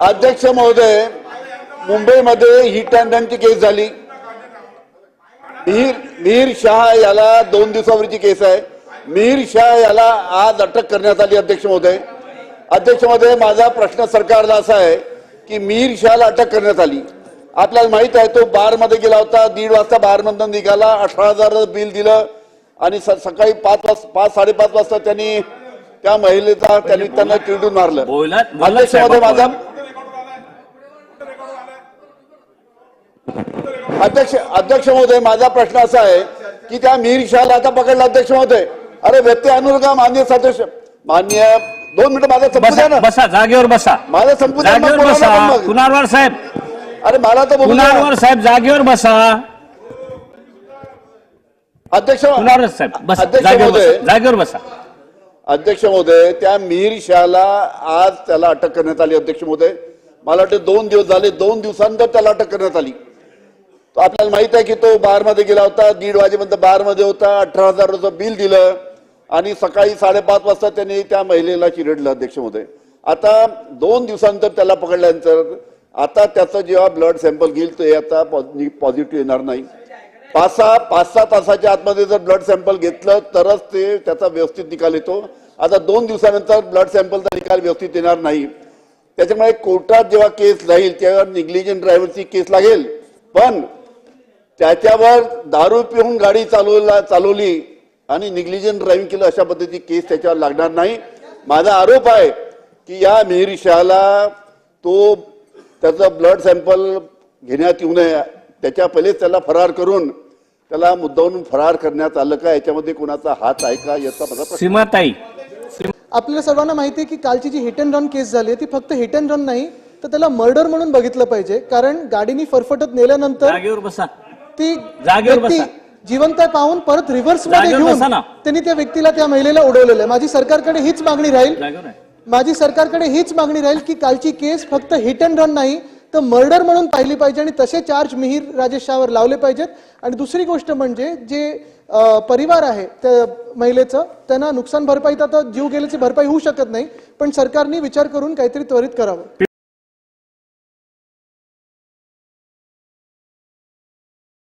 अध्यक्ष महोदय मुंबईमध्ये हिट अँड रनची केस झाली. मिहीर मिहीर शहा याला दोन दिवसावरची केस आहे. मिहीर शहा याला आज अटक करण्यात आली अध्यक्ष महोदय. अध्यक्ष महोदय माझा प्रश्न सरकारला असा आहे की मिहीर शहाला अटक करण्यात आली. आपल्याला माहीत आहे तो बारमध्ये गेला होता दीड वाजता बारमधून निघाला अठरा हजार बिल दिलं आणि सकाळी पाच वाजता पाच साडेपाच वाजता त्यांनी त्या महिलेचा त्यांनी त्यांना चिरडून मारलं. अध्यक्ष महोदय माझा अध्यक्ष अध्यक्ष महोदय माझा प्रश्न असा आहे की त्या मीर शहाला आता पकडला अध्यक्ष महोदय. अरे व्यक्ती नका मान्य सदस्य? मान्य दोन मिनिटं माझं संपू द्या बसा ना. बसा जागेवर बसा. माझं संपू द्या मग जागेवर बोला ना बसा. पण मग. कुणालवार साहेब? अरे मला तर बोलू द्या. कुणालवार साहेब? जागेवर बसा. अध्यक्ष कुणालवार साहेब? बसा अध्यक्ष जागेवर महोदय. बसा जागेवर बसा. अध्यक्ष महोदय त्या मीर शहाला आज त्याला अटक करण्यात आली अध्यक्ष महोदय. मला वाटतं दोन दिवस झाले दोन दिवसानंतर त्याला अटक करण्यात आली. आपल्याला माहीत आहे की तो बारमध्ये गेला होता दीड वाजेपर्यंत बारमध्ये होता अठरा हजार रुपये बिल दिलं आणि सकाळी साडेपाच वाजता त्यांनी त्या महिलेला चिरडलं अध्यक्ष महोदय आता दोन दिवसानंतर त्याला पकडल्यानंतर आता त्याचं जेव्हा ब्लड सॅम्पल घेईल ते आता पॉझिटिव्ह येणार नाही. पाच सहा पाच सहा तासाच्या आतमध्ये जर ब्लड सॅम्पल घेतलं तरच ते त्याचा व्यवस्थित निकाल येतो. आता दोन दिवसानंतर ब्लड सॅम्पलचा निकाल व्यवस्थित येणार नाही. त्याच्यामुळे कोर्टात जेव्हा केस जाईल तेव्हा निग्लिजंट ड्रायव्हरची केस लागेल. पण त्याच्यावर दारू पिऊन गाडी चालवला चालवली आणि निग्लिजंट ड्रायव्हिंग केलं अशा पद्धतीची केस त्याच्यावर लागणार नाही. माझा आरोप आहे की या मिहिर शहाला तो त्याचं ब्लड सॅम्पल घेण्यात येऊ नये. त्याच्या पहिलेच त्याला फरार करून त्याला मुद्दावून फरार करण्यात आलं का याच्यामध्ये कोणाचा हात आहे का याचा माझा प्रश्न सीमाताई आपल्याला सर्वांना माहिती आहे की कालची जी हिट अँड रन केस झाली ती फक्त हिट अँड रन नाही तर त्याला मर्डर म्हणून बघितलं पाहिजे. कारण गाडीनी फरफटत नेल्यानंतर बसा. ती जागेवर व्यक्ती बसा. जिवंत पाहून परत रिव्हर्समध्ये जागेवर घेऊन बसा ना. त्यांनी त्या व्यक्तीला त्या महिलेला उडवलेलं आहे. माझी सरकारकडे हीच मागणी राहील. जागेवर आहे. माझी सरकारकडे हीच मागणी राहील की कालची केस फक्त हिट अँड रन नाही तर मर्डर म्हणून पाहिली पाहिजे आणि तसे चार्ज मिहीर राजेश शाहवर लावले पाहिजेत. आणि दुसरी गोष्ट म्हणजे जे अ, परिवार आहे त्या महिलेचं त्यांना नुकसान भरपाई तर आता जीव गेल्याची भरपाई होऊ शकत नाही पण सरकारने विचार करून काहीतरी त्वरित करावं.